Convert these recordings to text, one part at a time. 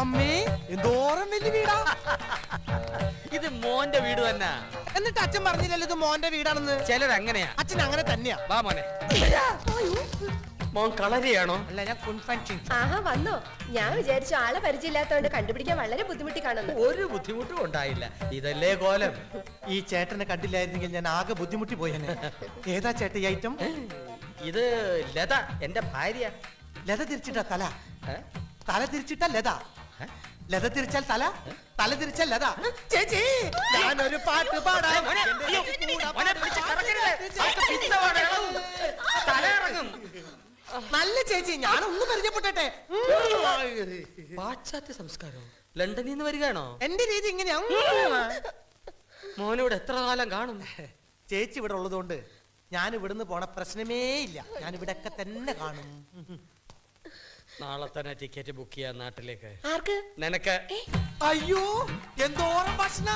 അമ്മേ എന്തോരം വലിയ വീടാ? ഇത് മോന്റെ വീട് തന്നെ. എന്നിട്ട് അച്ഛൻ പറഞ്ഞില്ലല്ലോ ഇത് മോന്റെ വീടാണെന്ന്? ചിലരങ്ങനെയാ അച്ഛൻ അങ്ങനെ തന്നെയാ. വാ മോനെ. മോൻ കളരിയാണോ? അല്ല ഞാൻ കുൻഫാൻഷൻ ആഹാ വന്നോ. ഞാൻ വിചാരിച്ചു ആളെ പരിചയമില്ലാത്തതുകൊണ്ട് കണ്ടുപിടിക്കാൻ വളരെ ബുദ്ധിമുട്ടി കാണുന്നു. ഒരു ബുദ്ധിമുട്ടും ഉണ്ടായില്ല. ഇതല്ലേ കോലം. ഈ ചേട്ടനെ കണ്ടില്ലായിരുന്നെങ്കിൽ ഞാൻ ആകെ ബുദ്ധിമുട്ടി പോയേനെ. ഏതാ ചേട്ട ഈ ഐറ്റം? ഇത് ലത എന്റെ ഭാര്യ ലത തിരിച്ചിട്ടാ തല. തല തിരിച്ചിട്ടാ ലത? ലത തിരിച്ചാൽ തല? തല തിരിച്ചാൽ ലത? ചേച്ചി! ഞാനൊരു പാട്ട് പാടാം. നല്ല ചേച്ചി ഞാനൊന്ന് പരിചയപ്പെട്ടെ പാശ്ചാത്യ സംസ്കാരം? ലണ്ടനിൽ നിന്ന് വരികയാണോ? എന്റെ രീതി ഇങ്ങനെയാ. മോനിവിടെ എത്ര കാലം കാണും? ചേച്ചി ഇവിടെ ഉള്ളതുകൊണ്ട് ഞാൻ ഇവിടുന്ന് പോണ പ്രശ്നമേ ഇല്ല ഞാൻ ഇവിടെ ഒക്കെ തന്നെ കാണും. നാളെ തന്നെ ടിക്കറ്റ് ബുക്ക് ചെയ്യാൻ നാട്ടിലേക്ക്. ആർക്ക്? നിനക്ക്. അയ്യോ എന്തോരം ഭക്ഷണ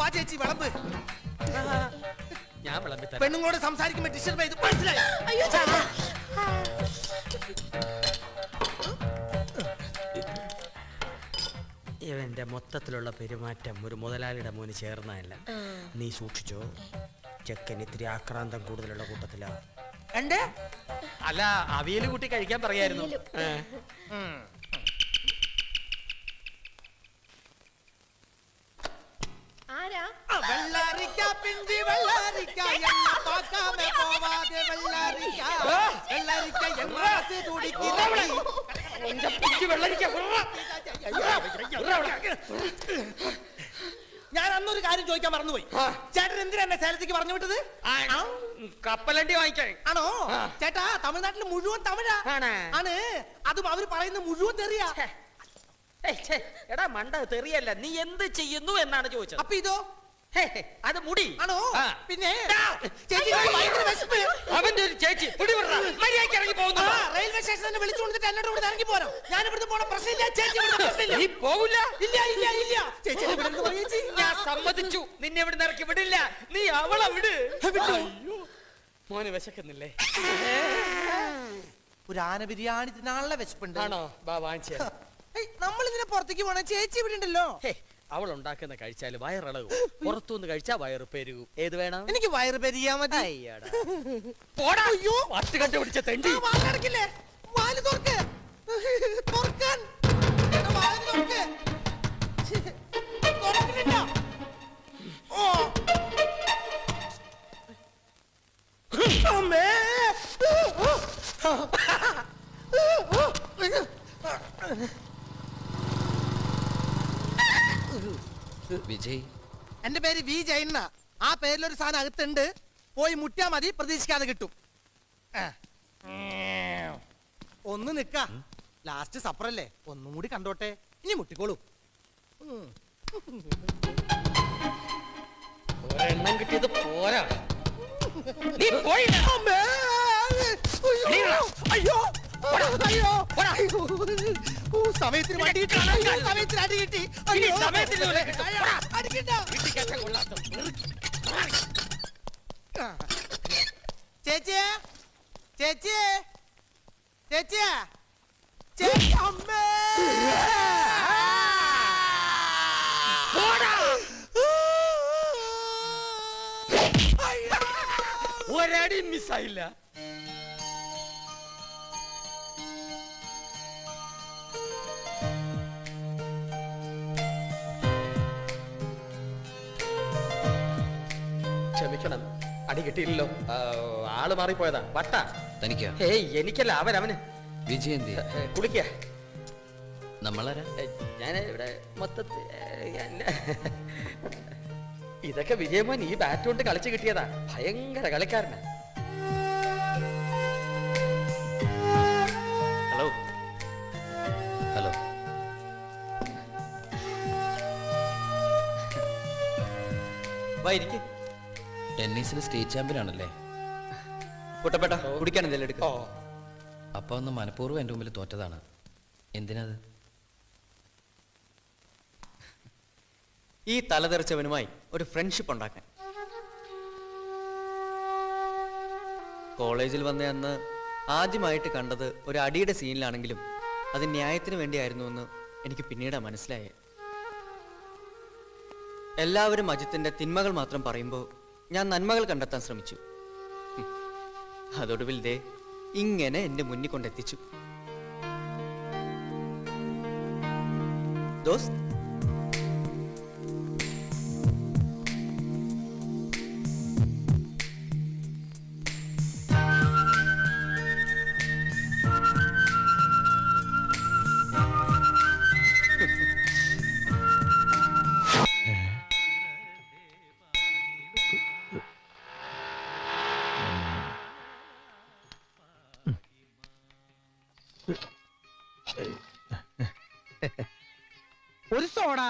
വാ ചേച്ചി വിളമ്പ്. ഞാൻ വിളമ്പി തരാം. പെണ്ണുങ്ങളോട് സംസാരിക്കുമ്പോ ഡിസ്റ്റർബ് ചെയ്ത് മനസ്സിലായി. അയ്യോ ഇവന്റെ മൊത്തത്തിലുള്ള പെരുമാറ്റം ഒരു മുതലാളിയുടെ മോന് ചേർന്നതല്ല. നീ സൂക്ഷിച്ചോ? ചെക്കൻ ഇത്തിരി ആക്രാന്തം കൂടുതലുള്ള കൂട്ടത്തിലാ. എന്റെ അല്ല അവിയൽ കൂട്ടി കഴിക്കാൻ പറയായിരുന്നു. വെള്ളാരിക്ക പിണ്ടി വെള്ളാരിക്ക എന്നെ പോവാതെ വെള്ളാരിക്ക. വെള്ളാരിക്ക വെള്ളരിക്ക. ഞാൻ അന്നൊരു കാര്യം ചോദിക്കാൻ മറന്നുപോയി. ചേട്ടൻ എന്തിനാ എന്നെ സേലത്തേക്ക് പറഞ്ഞു വിട്ടത്? കപ്പലണ്ടി വാങ്ങിക്കാൻ. ആണോ? ചേട്ടാ തമിഴ്നാട്ടിൽ മുഴുവൻ തമിഴാ. ആണ്. ആണ്. അതും അവർ പറയുന്ന മുഴുവൻ തെറിയാ. എടാ മണ്ട തെറിയല്ല. നീ എന്ത് ചെയ്യുന്നു എന്നാണ് ചോദിച്ചത്. അപ്പൊ ഇതോ? അത് മുടി. ആണോ? പിന്നെ? അവന്റെ ഒരു ചേച്ചി. മുടി. മര്യാദയ്ക്ക് ഇറങ്ങി പോകുന്നു. റെയിൽവേ സ്റ്റേഷനിൽ വിളിച്ചു കൊടുത്തിട്ട് എന്നോട് ഇവിടെ ഇറങ്ങി പോരാ. ഞാൻ ഇവിടുന്ന് പോണ. പ്രശ്നമില്ല ചേച്ചി പ്രശ്നമില്ല. നീ പോകില്ല ഇല്ല ഇല്ല ഇല്ല. ചേച്ചി ഞാൻ സമ്മതിച്ചു. നിന്നെ ഇവിടെ ഇറക്കി വിടില്ല. നീ അവളെ വിട്. മോന് വിശക്കുന്നില്ലേ? ഒരു ആന ബിരിയാണി തിന്നാനുള്ള വിശപ്പുണ്ട്. ആണോ? ബാ വാങ്ങിച്ചേ. നമ്മൾ ഇതിനെ പുറത്തേക്ക് പോണേ. ചേച്ചി ഇവിടെ ഉണ്ടല്ലോ. അവൾ ഉണ്ടാക്കുന്ന കഴിച്ചാൽ വയറിളകും പുറത്തുനിന്ന് കഴിച്ചാൽ വയറ് പെരുകും ഏത് വേണം എനിക്ക് വയറ് പെരിയാ മതി. പോടാ അയ്യോ പത്ത് കണ്ടുപിടിച്ച തെണ്ടി ha ha! വാൽ തുറക്ക്. തുറക്കാൻ. വാൽ തുറക്ക്. തുറക്കുന്നില്ല. ഓ. അമ്മേ. വിജയ്. എന്റെ പേര് വി ജയണ്ണ ആ പേരിലൊരു സാധനം അകത്തുണ്ട്. പോയി മുട്ടിയാ മതി പ്രതീക്ഷിക്കാതെ കിട്ടും. ഒന്ന് നിക്ക. ലാസ്റ്റ് സപ്പറല്ലേ? ഒന്നും കൂടി കണ്ടോട്ടെ. ഇനി മുട്ടിക്കോളൂ. എണ്ണം ഒരെണ്ണം കിട്ടിയത് പോരാ. നീ പോയില്ല. അയ്യോ. അയ്യോ സമയത്തിന് വണ്ടി സമയത്തിന് അടി കിട്ടി. സമയത്തിന്. ചേച്ചിയെ? ചേച്ചിയെ? ചേച്ചിയെ? ചേച്ചി അമ്മേ! ഒരടി മിസ്സായില്ല കിട്ടിയില്ലല്ലോ. ആ, ആൾ മാറിപ്പോയതാ. വട്ട. തനിക്കാ? ഏയ് എനിക്കല്ല അവൻ അവന്. വിജയ് കുളിക്ക. നമ്മളാരാ? ഞാൻ ഇവിടെ മൊത്തത്തിൽ ഇതൊക്കെ വിജയമോൻ ഈ ബാറ്റ് കൊണ്ട് കളിച്ച് കിട്ടിയതാ. ഭയങ്കര കളിക്കാരനാ. ഹലോ. ഹലോ. വാ ഇരിക്ക്. ടെന്നീസിൽ സ്റ്റേറ്റ് ചാമ്പ്യൻ ആണല്ലേ? കുട്ടപ്പേട്ട കുടിക്കാൻ എന്തെങ്കിലും എടുക്ക. അപ്പൊ ഒന്ന് മനഃപൂർവം എന്റെ മുമ്പിൽ തോറ്റതാണ്. എന്തിനത്? ഈ തലതെറിച്ചവനുമായി ഒരു ഫ്രണ്ട്ഷിപ്പ് ഉണ്ടാക്കാൻ. കോളേജിൽ വന്ന അന്ന് ആദ്യമായിട്ട് കണ്ടത് ഒരു അടിയുടെ സീനിലാണെങ്കിലും അത് ന്യായത്തിന് വേണ്ടിയായിരുന്നു എന്ന് എനിക്ക് പിന്നീട് മനസ്സിലായേ. എല്ലാവരും അജിത്തിന്റെ തിന്മകൾ മാത്രം പറയുമ്പോൾ ഞാൻ നന്മകൾ കണ്ടെത്താൻ ശ്രമിച്ചു. അതൊടുവിൽ ദേ ഇങ്ങനെ എന്റെ മുന്നിൽ കൊണ്ടെത്തിച്ചു ദോസ്ത് ഒരു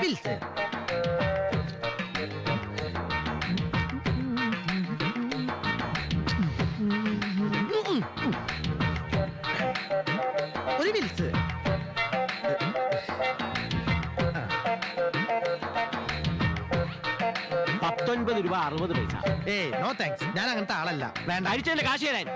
ഒരു വിൽസ് പത്തൊൻപത് രൂപ അറുപത് പൈസ. ഏയ് നോ താങ്ക്സ് ഞാൻ അങ്ങനത്തെ ആളല്ല. വേണ്ട. അഴിച്ചതിന്റെ കാശ് തരാൻ.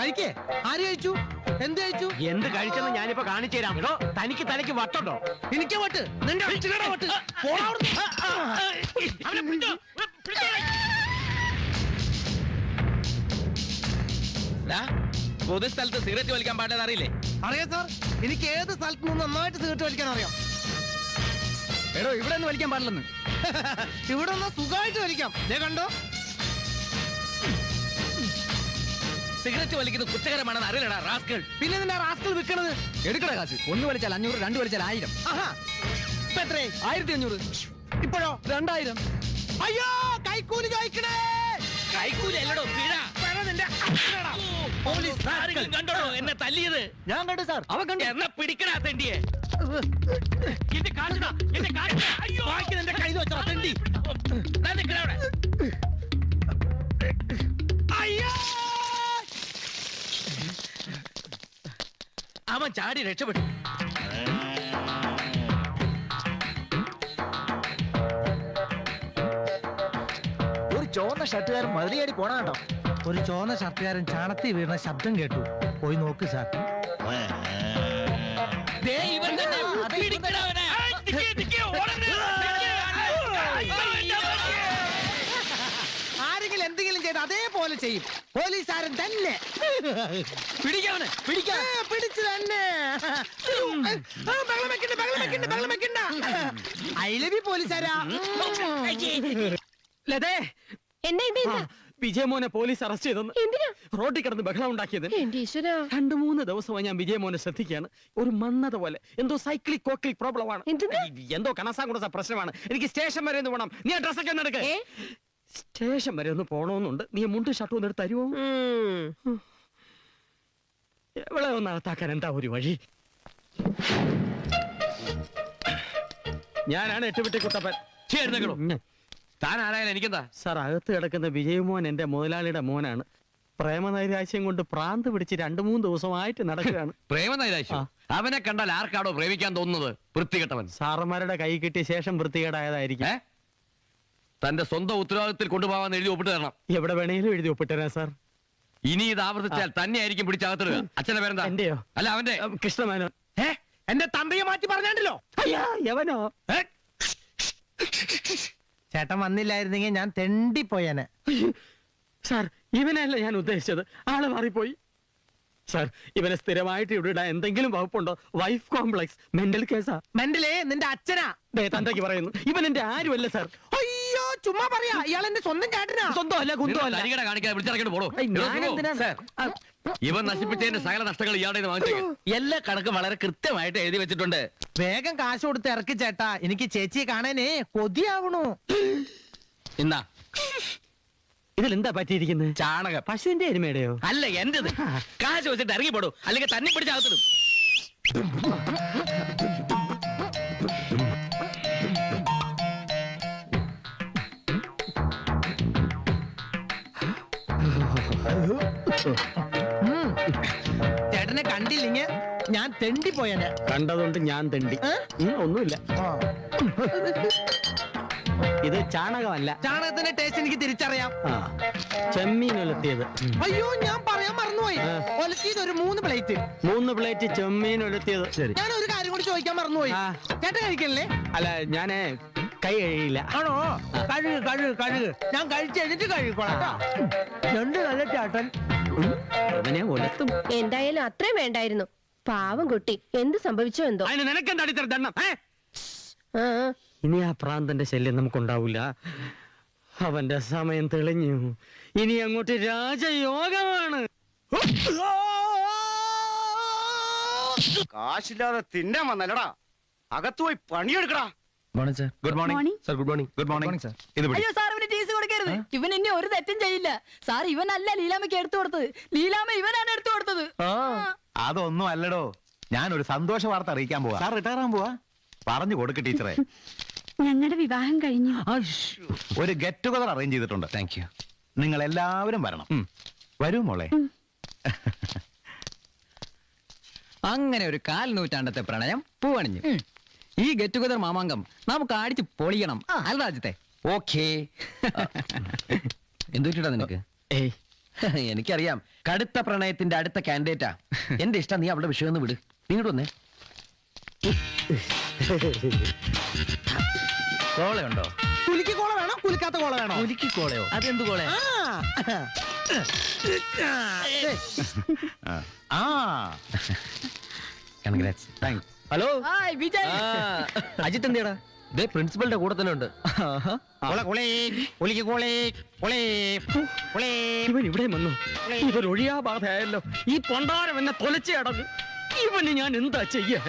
കഴിക്കേ ആര് കഴിച്ചു? എന്ത് കഴിച്ചു? എന്ത് കഴിച്ചെന്ന് ഞാനിപ്പോ കാണിച്ചു തരാം. കേട്ടോ തനിക്ക് തനിക്ക് വട്ടുണ്ടോ? എനിക്ക് വട്ട്. നിന്റെ അച്ഛനാണ് വട്ട്. പോടാ അവിടുന്ന്. അവനെ പിടിച്ചോ. പിടിച്ചോ. പൊതുസ്ഥലത്ത് സിഗരറ്റ് വലിക്കാൻ പാടില്ലെന്ന് അറിയില്ലേ? അറിയാം സാർ. എനിക്ക് ഏത് സ്ഥലത്ത് നിന്ന് നന്നായിട്ട് സിഗരറ്റ് വലിക്കാൻ അറിയാം. എടോ ഇവിടെ ഒന്നും വലിക്കാൻ പാടില്ലെന്ന്. ഇവിടെ ഒന്ന് സുഖമായിട്ട് വലിക്കാം. ദേ കണ്ടോ? സിഗരറ്റ് വലിക്കുന്നത് കുറ്റകരമാണെന്ന് അറിയില്ലടാ റാസ്കൾ പിന്നെ നിന്റെ റാസ്കൾ വിൽക്കണത്? എടുക്കട കാശ്. ഒന്ന് വലിച്ചാൽ അഞ്ഞൂറ് രണ്ട് വലിച്ചാൽ ആയിരം. ആഹാ. ഇപ്പൊ എത്രേ? ആയിരത്തി അഞ്ഞൂറ് ഇപ്പോഴോ? രണ്ടായിരം. അയ്യോ കൈക്കൂലി ചോദിക്കണേ. കൈക്കൂലി അല്ലടോ പിഴ കണ്ടോ എന്നെ തല്ലിയത്? ഞാൻ കണ്ടു സാർ. അവൻ കണ്ടു. എന്നെ പിടിക്കടാ തെണ്ടിയെ. എന്റെ കാശിടാ എന്റെ കാശിടാ അയ്യോ. നിന്റെ കൈ വെച്ചാ തെണ്ടി. അവൻ ചാടി രക്ഷപ്പെട്ടു. ഒരു ചുവന്ന ഷർട്ടുകാരൻ മതിലിയാടി പോണ കേട്ടോ. ഒരു ചോന്ന ഷർട്ടുകാരൻ ചാണത്തി വീണ ശബ്ദം കേട്ടു. പോയി നോക്ക് സാർ. ദേ ഇവൻ തന്നെ അതേപോലെ ചെയ്യും? പോലീസുകാരൻ തന്നെ. പിടിക്കവനെ പിടിക്കാ പിടിച്ചു തന്നെ. ഐലവി പോലീസുകാരാ ലതേ. വിജയമോനെ പോലീസ് അറസ്റ്റ് ചെയ്തെന്ന്. എന്തിനാ? റോഡിൽ കിടന്ന് ബഹളം ഉണ്ടാക്കിയത് രണ്ടു മൂന്ന് ദിവസമായി ഞാൻ വിജയമോനെ ശ്രദ്ധിക്കുകയാണ്. ഒരു മന്നത പോലെ. എന്തോ സൈക്ലിക് കോക്ലിക് പ്രോബ്ലം ആണ് എന്തിനാ? എന്തോ കണസാ കുണസ പ്രശ്നമാണ്. എനിക്ക് സ്റ്റേഷൻ വരെ ഒന്ന് പോണം. നീ ആ ഡ്രസ്സൊക്കെ ഒന്ന് എടുക്ക്? സ്റ്റേഷൻ വരെ ഒന്ന് പോണോന്നുണ്ട്. നീ മുണ്ട് ഷർട്ട് ഒന്ന് എടുത്ത് തരുമോ. എവിടെ ഒന്ന് അകത്താക്കാൻ എന്താ ഒരു വഴി? ഞാനാണ് എട്ടുപെട്ടി കുട്ടപ്പൻ. താൻ ആരായാലും എനിക്കെന്താ? സാർ അകത്ത് കിടക്കുന്ന വിജയമോൻ എന്റെ മുതലാളിയുടെ മോനാണ്. പ്രേമനൈരാശ്യം കൊണ്ട് പ്രാന്ത് പിടിച്ച് രണ്ടു മൂന്ന് ദിവസമായിട്ട് നടക്കുകയാണ്. പ്രേമനൈരാശ്യം? അവനെ കണ്ടാൽ ആർക്കാണോ പ്രേമിക്കാൻ തോന്നുന്നത്? വൃത്തികെട്ടവൻ. സാറന്മാരുടെ കൈ കിട്ടിയ ശേഷം വൃത്തികേടായതായിരിക്കും. തന്റെ സ്വന്തം ഉത്തരവാദിത്തത്തിൽ കൊണ്ടുപോകാൻ എഴുതി ഒപ്പിട്ട് തരണം. എവിടെ വേണേലും എഴുതി ഒപ്പിട്ടരാ സാർ. ഇനി ഇത് ആവർത്തിച്ചാൽ തന്നെ ആയിരിക്കും പിടിച്ചകത്തിടുക. അച്ഛന്റെ പേരെന്താ? എന്റെയോ? അല്ല അവന്റെ. കൃഷ്ണമേനോ ഏ? എന്റെ തന്തയെ മാറ്റി പറഞ്ഞാണ്ടല്ലോ? അയ്യാ യവനോ? ചേട്ടൻ വന്നില്ലായിരുന്നെങ്കിൽ ഞാൻ തെണ്ടിപ്പോയനെ. സാർ ഇവനല്ല ഞാൻ ഉദ്ദേശിച്ചത്. ആൾ മാറിപ്പോയി. സാർ ഇവനെ സ്ഥിരമായിട്ട് ഇവിടെ ഇടാൻ എന്തെങ്കിലും വകുപ്പുണ്ടോ? വൈഫ് കോംപ്ലക്സ് മെന്റൽ കേസാ. മെന്റലേ നിന്റെ അച്ഛനാ. ദേ തന്തയ്ക്ക് പറയുന്നു. ഇവൻ എന്റെ ആരുമല്ല സാർ. ചുമ്മാ പറയാ ഇയാൾ എന്റെ സ്വന്തം ചേട്ടനാ. സ്വന്തം അല്ല കുന്തോ അല്ല തരികട കാണിക്കാതെ വിളിച്ചിറക്കിട്ട് പോടോ. ഇവൻ നശിപ്പിച്ചതിന്റെ സകല നഷ്ടങ്ങൾ ഇയാളുടെ വാങ്ങിച്ചു എല്ലാ കണക്കും വളരെ കൃത്യമായിട്ട് എഴുതി വെച്ചിട്ടുണ്ട്. വേഗം കാശ് കൊടുത്ത് ഇറക്കി ചേട്ടാ. എനിക്ക് ചേച്ചിയെ കാണാനേ കൊതിയാവണു. ഇന്നാ. ഇതിലെന്താ പറ്റിയിരിക്കുന്നത് ചാണകം. പശുവിന്റെ എരുമയുടെയോ? അല്ല എന്റേത്. കാശ് വെച്ചിട്ട് ഇറങ്ങി പോടൂ. അല്ലെങ്കിൽ തന്നെ പിടിച്ചകത്തിടും ചേട്ടനെ കണ്ടില്ലെങ്കിൽ ഞാൻ തെണ്ടി പോയനെ. കണ്ടതുകൊണ്ട് ഞാൻ തെണ്ടി? ഒന്നുമില്ല. ഇത് ചാണകമല്ല. ചാണകത്തിന്റെ ടേസ്റ്റ് എനിക്ക് തിരിച്ചറിയാം. ചെമ്മീൻ ഒലത്തിയത് അയ്യോ ഞാൻ പറയാൻ മറന്നുപോയി. ഒലത്തിയത് ഒരു മൂന്ന് പ്ലേറ്റ് മൂന്ന് പ്ലേറ്റ് ചെമ്മീൻ ഒലത്തിയത് ശരി. ഞാൻ ഒരു കാര്യം കൂടി ചോദിക്കാൻ മറന്നുപോയി. ചേട്ടൻ കഴിക്കല്ലേ അല്ല ഞാനേ കൈ കഴിയില്ല ആണോ? കഴുകു കഴുകു കഴുകു. ഞാൻ കഴിച്ചെഴുതിട്ട് കഴുകിക്കോളാം കേട്ടോ. രണ്ട് നല്ല ചേട്ടൻ. അവനെ ഒലത്തും എന്തായാലും അത്രയും വേണ്ടായിരുന്നു. പാവം കുട്ടി. എന്ത് സംഭവിച്ചോ എന്തോ? അതിന് നിനക്കെന്താ അടിത്തറ ദണ്ണം ഏ? ആ, ആ. ഇനി ആ പ്രാന്തന്റെ ശല്യം നമുക്കുണ്ടാവില്ല അവന്റെ സമയം തെളിഞ്ഞു. ഇനി അങ്ങോട്ട് രാജയോഗമാണ്. കാശില്ലാതെ തിന്നാൻ വന്നല്ലടാ. അകത്ത് പണിയെടുക്കടാ good morning sir good morning good morning sir ഇത് അയ്യോ സാർ ഇവന് ടീസ് കൊടുക്കരുത്. ഇവൻ ഇനി ഒരു തെറ്റും ചെയ്യില്ല. സാർ ഇവനല്ല ലീലാമ്മയ്ക്ക് എടുത്തു കൊടുത്തത്. ലീലാമ്മ ഇവനാണ് എടുത്തു കൊടുത്തത്. അതൊന്നും അല്ലടോ. ഞാൻ ഒരു സന്തോഷ വാർത്ത അറിയിക്കാൻ പോവാ. സാർ റിട്ടയർ ആകാൻ പോവാ. പറഞ്ഞു കൊടുക്ക് ടീച്ചറെ. ഞങ്ങളുടെ വിവാഹം കഴിഞ്ഞു. ഒരു ഗെറ്റ് ടുഗദർ അറേഞ്ച് ചെയ്തിട്ടുണ്ട്. താങ്ക് യു നിങ്ങൾ എല്ലാവരും വരണം വരൂ മോളെ. അങ്ങനെ ഒരു കാൽ നൂറ്റാണ്ടത്തെ പ്രണയം പൂവണിഞ്ഞു. ഈ ഗെറ്റ് ടുഗദർ മാമാങ്കം നമുക്ക് അടിച്ച് പൊളിയണം. അല്ല രാജ്യത്തെ ഓക്കേ. എന്തു വെച്ചിട്ടാ നിനക്ക്? ഏയ്. എനിക്കറിയാം. കടുത്ത പ്രണയത്തിന്റെ അടുത്ത കാൻഡിഡേറ്റാ എന്റെ ഇഷ്ടം നീ അവളുടെ വിഷയം ഒന്ന് വിട്. നീങ്ങോട്ട് വന്നേ. കോളയുണ്ടോ കുലിക്ക് കോള വേണോ? കുലിക്കാത്ത കോള വേണോ? കുലിക്ക് കോളയോ? അതെന്ത് കോളേ ആ. ആ. Congrats thanks hello? അജിത്ത് എന്തിയടാ? ദേ പ്രിൻസിപ്പലിന്റെ കൂടെ തന്നെ ഉണ്ട്. ഇവൻ ഇവിടെ വന്നു. ഇതൊരു ഒഴിയാ ബാധയായല്ലോ ഈ പൊണ്ടാരം എന്നെ തൊലച്ചേ അടങ്ങും ഇവന് ഞാൻ എന്താ ചെയ്യേ?